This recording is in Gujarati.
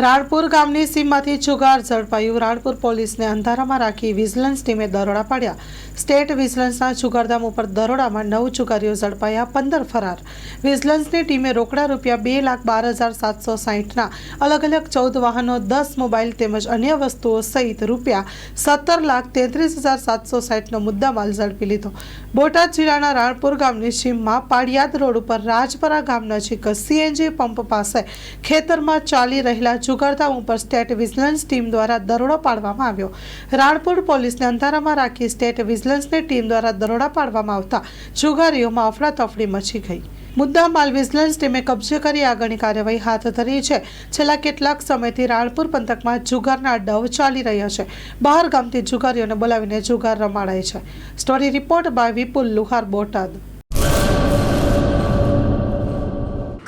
રાણપુર ગામની સીમમાંથી જુગાર ઝડપાયું. રાણપુર પોલીસને અંધારામાં રાખી વિજિલન્સ ટીમે દરોડા પાડ્યા. સ્ટેટ વિજિલન્સના જુગારધામ ઉપર દરોડામાં નવ જુગારીઓ ઝડપાયા, પંદર ફરાર. વિજિલન્સની ટીમે રોકડા રૂપિયા બે લાખ બાર હજાર સાતસો સાહીઠના અલગ અલગ ચૌદ વાહનો, દસ મોબાઈલ તેમજ અન્ય વસ્તુઓ સહિત રૂપિયા સત્તર લાખ તેત્રીસ હજાર સાતસો સાહીઠનો મુદ્દામાલ ઝડપી લીધો. બોટાદ જિલ્લાના રાણપુર ગામની સીમમાં પાડિયાદ રોડ ઉપર રાજપરા ગામ નજીક સીએનજી પંપ પાસે ખેતરમાં ચાલી રહેલા જુગારધામ ઉપર સ્ટેટ વિજિલન્સ ટીમ દ્વારા દરોડો પાડવામાં આવ્યો. રાણપુર પોલીસને અંધારામાં રાખી સ્ટેટ વિજિલન્સની ટીમ દ્વારા દરોડા પાડવામાં આવતા જુગારીઓમાં અફડાતફડી મચી ગઈ. મુદ્દા માલ વિજિલન્સ ટીમે કબજે કરી આગળની કાર્યવાહી હાથ ધરી છે. છેલ્લા કેટલાક સમયથી રાણપુર પંથકમાં જુગારના ડવ ચાલી રહ્યા છે. બહાર ગામથી જુગારીઓને બોલાવીને જુગાર રમાડાય છે. Story report by Vipul Luhar Botad.